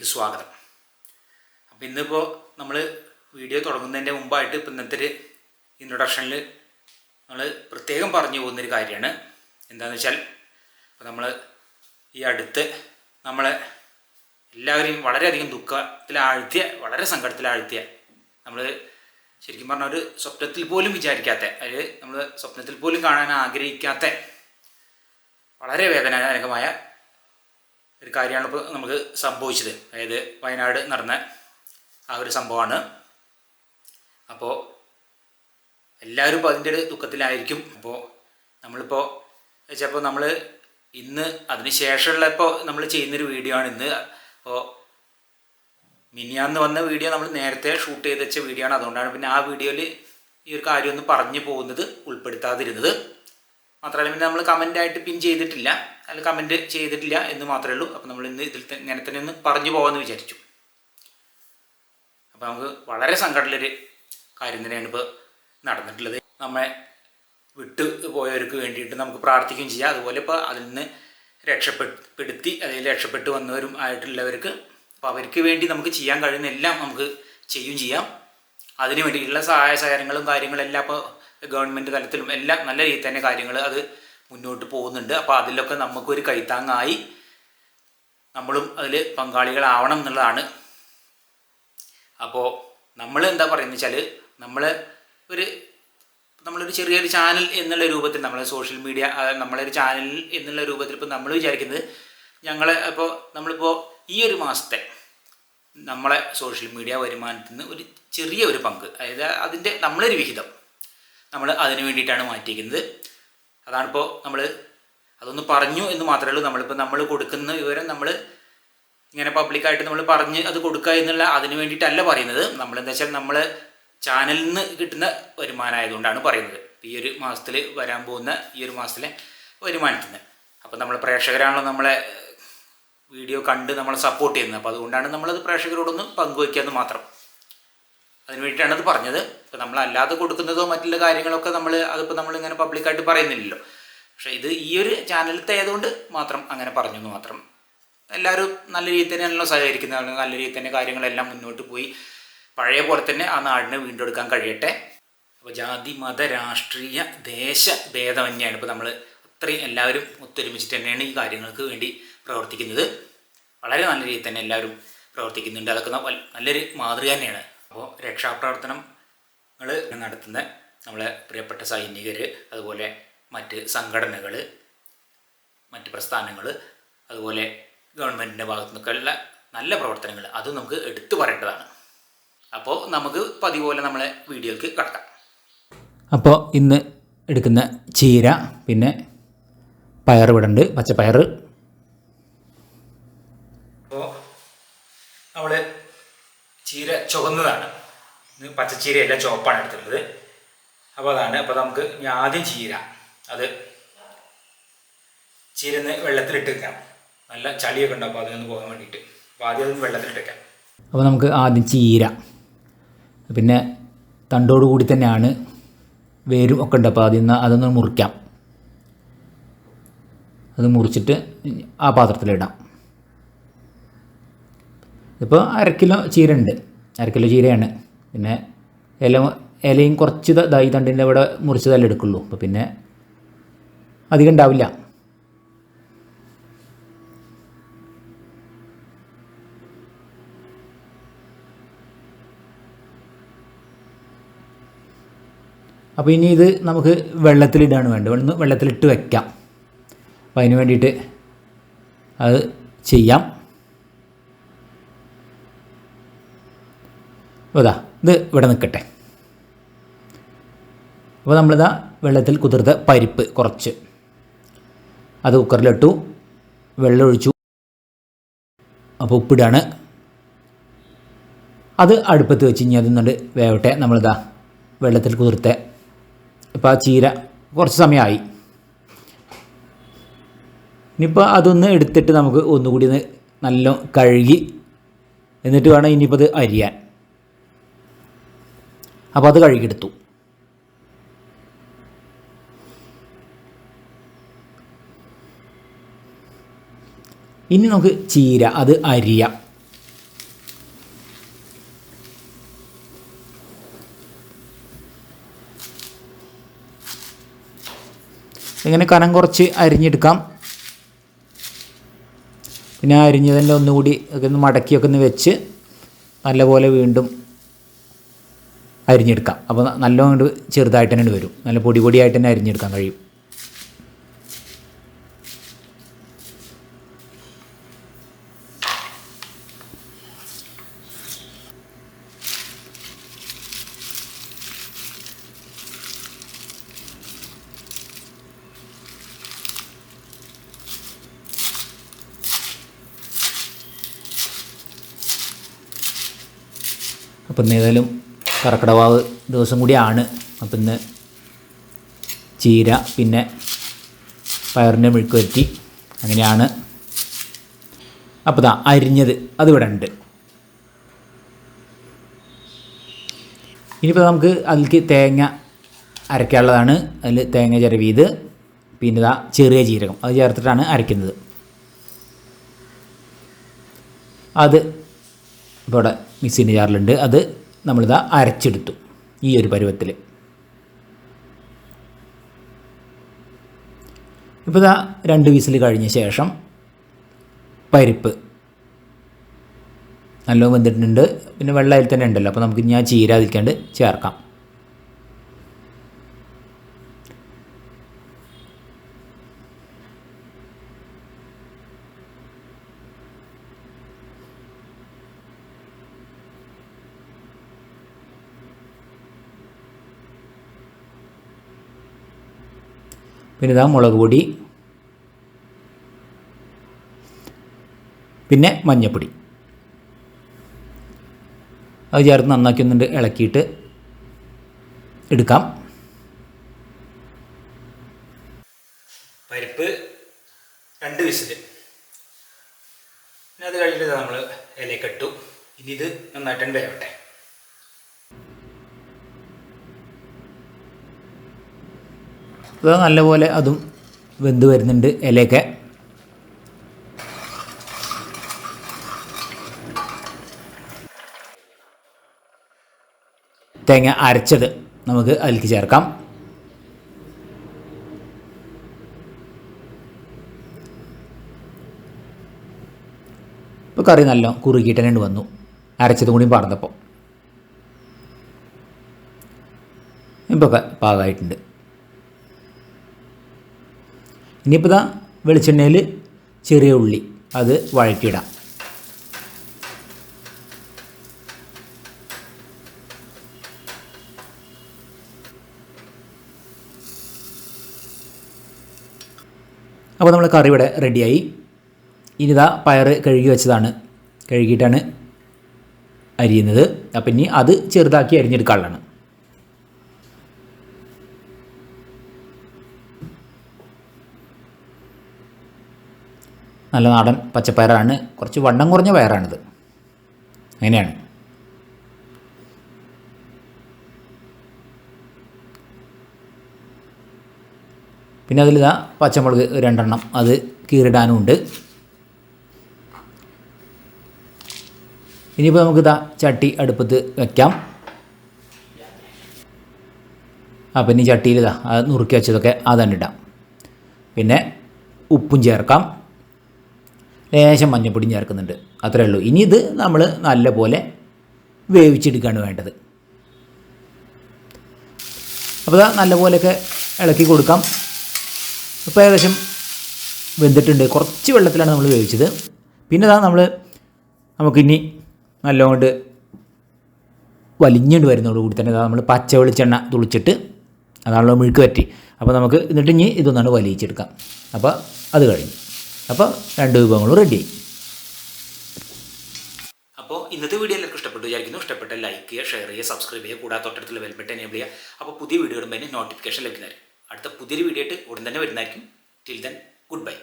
വീഡിയോയിലേക്ക് സ്വാഗതം. അപ്പോൾ ഇന്നിപ്പോൾ നമ്മൾ വീഡിയോ തുടങ്ങുന്നതിന്റെ മുമ്പായിട്ട് ഇപ്പം ഇന്നത്തെ ഒരു ഇൻട്രൊഡക്ഷനിൽ നമ്മൾ പ്രത്യേകം പറഞ്ഞു പോകുന്നൊരു കാര്യമാണ്. എന്താണെന്ന് വെച്ചാൽ ഇപ്പോൾ നമ്മൾ ഈ അടുത്ത് നമ്മളെ എല്ലാവരെയും വളരെയധികം ദുഃഖത്തിലാഴ്ത്തിയ വളരെ സങ്കടത്തിലാഴ്ത്തിയ നമ്മൾ ശരിക്കും പറഞ്ഞാൽ ഒരു സ്വപ്നത്തിൽ പോലും വിചാരിക്കാത്ത അതായത് നമ്മൾ സ്വപ്നത്തിൽ പോലും കാണാൻ ആഗ്രഹിക്കാത്ത വളരെ വേദനാജനകമായ ഒരു കാര്യമാണ് ഇപ്പോൾ നമുക്ക് സംഭവിച്ചത്. അതായത് വയനാട് നടന്ന ആ ഒരു സംഭവമാണ്. അപ്പോൾ എല്ലാവരും ഇപ്പോൾ അതിന്റെ ഒരു ദുഃഖത്തിലായിരിക്കും. അപ്പോൾ നമ്മളിപ്പോൾ വെച്ചപ്പോൾ നമ്മൾ ഇന്ന് അതിന് ശേഷമുള്ള ഇപ്പോൾ നമ്മൾ ചെയ്യുന്നൊരു വീഡിയോ ആണ് ഇന്ന്. അപ്പോൾ മിനിയാന്ന് വന്ന വീഡിയോ നമ്മൾ നേരത്തെ ഷൂട്ട് ചെയ്ത് വെച്ച വീഡിയോ ആണ്. അതുകൊണ്ടാണ് പിന്നെ ആ വീഡിയോയിൽ ഈ ഒരു കാര്യമൊന്നും പറഞ്ഞു പോകുന്നത് ഉൾപ്പെടുത്താതിരുന്നത്. മാത്രമല്ല പിന്നെ നമ്മൾ കമന്റായിട്ട് പിൻ ചെയ്തിട്ടില്ല. അതിൽ കമന്റ് ചെയ്തിട്ടില്ല എന്ന് മാത്രമേ ഉള്ളൂ. അപ്പോൾ നമ്മൾ ഇന്ന് ഇതിൽ ഇങ്ങനെ തന്നെ ഒന്ന് പറഞ്ഞു പോകാമെന്ന് വിചാരിച്ചു. അപ്പോൾ നമുക്ക് വളരെ സങ്കടമുള്ളൊരു കാര്യം തന്നെയാണ് ഇപ്പോൾ നടന്നിട്ടുള്ളത്. നമ്മെ വിട്ടു പോയവർക്ക് വേണ്ടിയിട്ട് നമുക്ക് പ്രാർത്ഥിക്കുകയും ചെയ്യാം. അതുപോലെ ഇപ്പോൾ അതിൽ നിന്ന് രക്ഷപ്പെടുത്തി അല്ലെങ്കിൽ രക്ഷപ്പെട്ടു വന്നവരും ആയിട്ടുള്ളവർക്ക് അപ്പോൾ അവർക്ക് വേണ്ടി നമുക്ക് ചെയ്യാൻ കഴിയുന്ന എല്ലാം നമുക്ക് ചെയ്യുകയും ചെയ്യാം. അതിനു വേണ്ടിയിട്ടുള്ള സഹായ സഹകരണങ്ങളും കാര്യങ്ങളും എല്ലാം ഇപ്പോൾ ഗവൺമെന്റ് തലത്തിലും എല്ലാം നല്ല രീതിയിൽ തന്നെ കാര്യങ്ങൾ അത് മുന്നോട്ട് പോകുന്നുണ്ട്. അപ്പോൾ അതിലൊക്കെ നമുക്കൊരു കൈത്താങ്ങായി നമ്മളും അതിൽ പങ്കാളികളാവണം എന്നുള്ളതാണ്. അപ്പോൾ നമ്മൾ എന്താ പറയുന്നത് വെച്ചാൽ നമ്മൾ ഒരു നമ്മളൊരു ചെറിയൊരു ചാനൽ എന്നുള്ള രൂപത്തിൽ നമ്മളെ സോഷ്യൽ മീഡിയ നമ്മളൊരു ചാനൽ എന്നുള്ള രൂപത്തിൽ ഇപ്പോൾ നമ്മൾ വിചാരിക്കുന്നത് ഞങ്ങളെ അപ്പോൾ നമ്മളിപ്പോൾ ഈ ഒരു മാസത്തെ നമ്മളെ സോഷ്യൽ മീഡിയ വരുമാനത്തിൽ നിന്ന് ഒരു ചെറിയ ഒരു പങ്ക്. അതായത് അതിന്റെ നമ്മളൊരു വിഹിതം നമ്മൾ അതിനു വേണ്ടിയിട്ടാണ് മാറ്റിയിരിക്കുന്നത്. അതാണിപ്പോൾ നമ്മൾ അതൊന്ന് പറഞ്ഞു എന്ന് മാത്രമേ ഉള്ളൂ. നമ്മളിപ്പോൾ നമ്മൾ കൊടുക്കുന്ന വിവരം നമ്മൾ ഇങ്ങനെ പബ്ലിക്കായിട്ട് നമ്മൾ പറഞ്ഞ് അത് കൊടുക്കുക എന്നുള്ള അതിന് വേണ്ടിയിട്ടല്ല പറയുന്നത്. നമ്മളെന്താ വെച്ചാൽ നമ്മൾ ചാനലിൽ നിന്ന് കിട്ടുന്ന വരുമാനമായതുകൊണ്ടാണ് പറയുന്നത്. ഈ ഒരു മാസത്തിൽ വരാൻ പോകുന്ന ഈ ഒരു മാസത്തിലെ വരുമാനത്തിൽ നിന്ന് അപ്പോൾ നമ്മൾ പ്രേക്ഷകരാണല്ലോ നമ്മളെ വീഡിയോ കണ്ട് നമ്മളെ സപ്പോർട്ട് ചെയ്യുന്നത്. അപ്പോൾ അതുകൊണ്ടാണ് നമ്മളത് പ്രേക്ഷകരോടൊന്ന് പങ്കുവയ്ക്കുക എന്ന് മാത്രം. അതിന് വേണ്ടിയിട്ടാണ് അത് പറഞ്ഞത്. ഇപ്പോൾ നമ്മൾ അല്ലാതെ കൊടുക്കുന്നതോ മറ്റുള്ള കാര്യങ്ങളൊക്കെ നമ്മൾ അതിപ്പോൾ നമ്മളിങ്ങനെ പബ്ലിക്കായിട്ട് പറയുന്നില്ലല്ലോ. പക്ഷേ ഇത് ഈ ഒരു ചാനലത്തെ ആയതുകൊണ്ട് മാത്രം അങ്ങനെ പറഞ്ഞു എന്ന് മാത്രം. എല്ലാവരും നല്ല രീതിയിൽ തന്നെയാണല്ലോ സഹകരിക്കുന്നതാണ് നല്ല രീതിയിൽ തന്നെ കാര്യങ്ങളെല്ലാം മുന്നോട്ട് പോയി. പഴയ പോലെ തന്നെ ആ നാടിനെ വീണ്ടെടുക്കാൻ കഴിയട്ടെ. അപ്പോൾ ജാതി മത രാഷ്ട്രീയ ദേശ ഭേദമന്യാണ് ഇപ്പോൾ നമ്മൾ അത്രയും എല്ലാവരും ഒത്തൊരുമിച്ചിട്ട് തന്നെയാണ് ഈ കാര്യങ്ങൾക്ക് വേണ്ടി പ്രവർത്തിക്കുന്നത്. വളരെ നല്ല രീതിയിൽ തന്നെ എല്ലാവരും പ്രവർത്തിക്കുന്നുണ്ട്. അതൊക്കെ നല്ലൊരു മാതൃക തന്നെയാണ്. അപ്പോൾ രക്ഷാപ്രവർത്തനങ്ങൾ നടത്തുന്ന നമ്മളെ പ്രിയപ്പെട്ട സൈനികർ അതുപോലെ മറ്റ് സംഘടനകൾ മറ്റ് പ്രസ്ഥാനങ്ങൾ അതുപോലെ ഗവൺമെന്റിന്റെ ഭാഗത്തു നിന്നൊക്കെയുള്ള നല്ല പ്രവർത്തനങ്ങൾ അതും നമുക്ക് എടുത്തു പറയേണ്ടതാണ്. അപ്പോൾ നമുക്ക് പതിവ് പോലെ നമ്മളെ വീഡിയോയ്ക്ക് കടക്കാം. അപ്പോൾ ഇന്ന് എടുക്കുന്ന ചീര പിന്നെ പയർ വിടണ്ട് പച്ചപ്പയർ അപ്പോൾ നമ്മൾ ചീര ചുവന്നതാണ്. പച്ചച്ചീരയല്ല ചുവപ്പാണ് എടുത്തിട്ടുള്ളത്. അപ്പോൾ അതാണ്. അപ്പോൾ നമുക്ക് ഇനി ആദ്യം ചീര. അത് ചീരന്ന് വെള്ളത്തിലിട്ട് വെക്കാം നല്ല ചളിയൊക്കെ ഉണ്ടാവും അപ്പോൾ അതിനൊന്ന് പോകാൻ വേണ്ടിയിട്ട്. അപ്പോൾ ആദ്യം അതൊന്ന് വെള്ളത്തിലിട്ട് വെക്കാം അപ്പോൾ നമുക്ക് ആദ്യം ചീര. പിന്നെ തണ്ടോട് കൂടി തന്നെയാണ് വേരും ഒക്കെ ഉണ്ട്. അപ്പോൾ അതിൽ അതൊന്ന് മുറിക്കാം. അത് മുറിച്ചിട്ട് ആ പാത്രത്തിലിടാം. ഇപ്പോൾ അര കിലോ ചീര ഉണ്ട് അര ജീരയാണ് പിന്നെ ഇല ഇലയും കുറച്ച് ഇതായി തണ്ടിന്റെ ഇവിടെ മുറിച്ചതല്ല എടുക്കുള്ളൂ. അപ്പോൾ പിന്നെ അധികം ഉണ്ടാവില്ല. അപ്പോൾ ഇനി ഇത് നമുക്ക് വെള്ളത്തിലിടാണ് വേണ്ടത്. ഒന്ന് വെള്ളത്തിലിട്ട് വയ്ക്കാം അപ്പോൾ അതിന് വേണ്ടിയിട്ട് അത് ചെയ്യാം. ഇതാ ഇത് ഇവിടെ നിൽക്കട്ടെ. അപ്പോൾ നമ്മളിതാ വെള്ളത്തിൽ കുതിർത്ത പരിപ്പ് കുറച്ച്. അത് കുക്കറിലിട്ടു വെള്ളം ഒഴിച്ചു അപ്പോൾ ഉപ്പിടാണ്. അത് അടുപ്പത്ത് വെച്ച് ഇനി അതൊന്നുകൊണ്ട് വേവട്ടെ നമ്മളിതാ വെള്ളത്തിൽ കുതിർത്ത. ഇപ്പോൾ ആ ചീര കുറച്ച് സമയമായി. ഇനിയിപ്പോൾ അതൊന്ന് എടുത്തിട്ട് നമുക്ക് ഒന്നുകൂടി ഒന്ന് നല്ല കഴുകി എന്നിട്ട് വേണം ഇനിയിപ്പോൾ അത് അരിയാൻ. അപ്പോൾ അത് കഴുകിയെടുത്തു. ഇനി നമുക്ക് ചീര അത് അരിയ. ഇങ്ങനെ കനം കുറച്ച് അരിഞ്ഞെടുക്കാം. പിന്നെ അരിഞ്ഞതിന്റെ ഒന്നുകൂടി ഒക്കെ ഒന്ന് മടക്കിയൊക്കെ ഒന്ന് വെച്ച് നല്ലപോലെ വീണ്ടും അരിഞ്ഞെടുക്കാം. അപ്പോൾ നല്ലോണം ചെറുതായിട്ട് തന്നെ വരും. നല്ല പൊടി പൊടിയായിട്ട് തന്നെ അരിഞ്ഞെടുക്കാൻ കഴിയും. അപ്പം ഏതായാലും കറക്കടവാവ് ദിവസം കൂടിയാണ്. അപ്പം ഇന്ന് ചീര പിന്നെ പയറിന്റെ മെഴുക്ക് വരട്ടി. അങ്ങനെയാണ്. അപ്പോൾ ദാ അരിഞ്ഞത്. അതിവിടെ ഉണ്ട്. ഇനിയിപ്പോൾ നമുക്ക് അതിലേക്ക് തേങ്ങ അരയ്ക്കാനുള്ളതാണ് അതിൽ തേങ്ങ ചിരവിയത്. പിന്നെ ഇതാ ചെറിയ ജീരകം. അത് ചേർത്തിട്ടാണ് അരയ്ക്കുന്നത് അത് ഇപ്പോൾ ഇവിടെ മിക്സിന്റെ ജാറിലുണ്ട്. അത് നമ്മളിതാ അരച്ചെടുത്തു ഈ ഒരു പരുവത്തിൽ ഇപ്പോൾ ഇതാ രണ്ട് വിസിൽ കഴിഞ്ഞ ശേഷം പരിപ്പ്. നല്ലോണം വെന്തിട്ടുണ്ട്. പിന്നെ വെള്ളം അതിൽ തന്നെ ഉണ്ടല്ലോ. അപ്പോൾ നമുക്ക് ഞാൻ ചീരാതിരിക്കാണ്ട് ചേർക്കാം. പിന്നെ ഇതാ മുളക് പൊടി. പിന്നെ മഞ്ഞൾപ്പൊടി അത് ചേർത്ത് നന്നാക്കി ഒന്നുണ്ട് ഇളക്കിയിട്ട് എടുക്കാം. പരിപ്പ് രണ്ട് വിസിൽ പിന്നെ അത് കഴിഞ്ഞിട്ട് നമ്മൾ ഇലക്കിട്ടു ഇനി ഇത് നന്നായിട്ട് വേവട്ടെ. അത് നല്ലപോലെ അതും വെന്ത് വരുന്നുണ്ട് ഇലയൊക്കെ. തേങ്ങ അരച്ചത് നമുക്ക് അതിലേക്ക് ചേർക്കാം. ഇപ്പോൾ കറി നല്ല കുറുകിയിട്ട് തന്നെ വന്നു. അരച്ചതും കൂടി പറഞ്ഞപ്പോൾ ഇപ്പോൾ പാകമായിട്ടുണ്ട്. ഇനിയിപ്പോൾ ഇതാ വെളിച്ചെണ്ണയിൽ ചെറിയ ഉള്ളി അത് വഴറ്റിയിടാം. അപ്പോൾ നമ്മൾ കറി ഇവിടെ റെഡിയായി. ഇനി ഇതാ പയർ കഴുകി വെച്ചതാണ്. കഴുകിയിട്ടാണ് അരിയുന്നത്. അപ്പം ഇനി അത് ചെറുതാക്കി അരിഞ്ഞെടുക്കാനുള്ളതാണ്. നല്ല നാടൻ പച്ചപ്പയറാണ്. കുറച്ച് വണ്ണം കുറഞ്ഞ പയറാണിത്. അങ്ങനെയാണ്. പിന്നെ അതിൽ ഇതാ പച്ചമുളക് രണ്ടെണ്ണം അത് കീറിടാനും ഉണ്ട്. ഇനിയിപ്പോൾ നമുക്കിതാ ചട്ടി അടുപ്പത്ത് വയ്ക്കാം അപ്പം ഇനി ചട്ടിയിൽ ഇതാ നുറുക്കി വെച്ചതൊക്കെ അതന്നെ ഇടാം. പിന്നെ ഉപ്പും ചേർക്കാം. ലേശം മഞ്ഞപ്പൊടിയും ചേർക്കുന്നുണ്ട്. അത്രേ ഉള്ളൂ. ഇനി ഇത് നമ്മൾ നല്ലപോലെ വേവിച്ചെടുക്കുകയാണ് വേണ്ടത്. അപ്പോൾ നല്ലപോലെയൊക്കെ ഇളക്കി കൊടുക്കാം. ഇപ്പോൾ ഏകദേശം വെന്തിട്ടുണ്ട്. കുറച്ച് വെള്ളത്തിലാണ് നമ്മൾ വേവിച്ചത്. പിന്നെ ഇതാ നമ്മൾ നമുക്കിനി നല്ലോണ്ട് വലിഞ്ഞുകൊണ്ട് വരുന്നതോടുകൂടി തന്നെ ഇതാ നമ്മൾ പച്ച വെളിച്ചെണ്ണ തുളിച്ചിട്ട് അതാണല്ലോ മുഴുക്ക് പറ്റി അപ്പോൾ നമുക്ക് എന്നിട്ട് ഇനി ഇതൊന്നാണ് വലിയിച്ചെടുക്കാം. അപ്പോൾ അത് കഴിഞ്ഞു. അപ്പോൾ രണ്ട് വിഭവങ്ങളും റെഡിയായി അപ്പോൾ ഇന്നത്തെ വീഡിയോ എല്ലാവർക്കും ഇഷ്ടപ്പെട്ടു വിചാരിക്കുന്നു. ഇഷ്ടപ്പെട്ട ലൈക്ക് ചെയ്യുക ഷെയർ ചെയ്യുക സബ്സ്ക്രൈബ് ചെയ്യുക കൂടാതെ തൊട്ടടുത്തുള്ള ബെൽബട്ടൻ എനേബിൾ ചെയ്യുക. അപ്പോൾ പുതിയ വീഡിയോ ഇടുമ്പോൾ നോട്ടിഫിക്കേഷൻ ലഭിക്കുന്നതായിരിക്കും. അടുത്ത പുതിയൊരു വീഡിയോ ആയിട്ട് ഉടൻ തന്നെ വരുന്നതായിരിക്കും. Till then good bye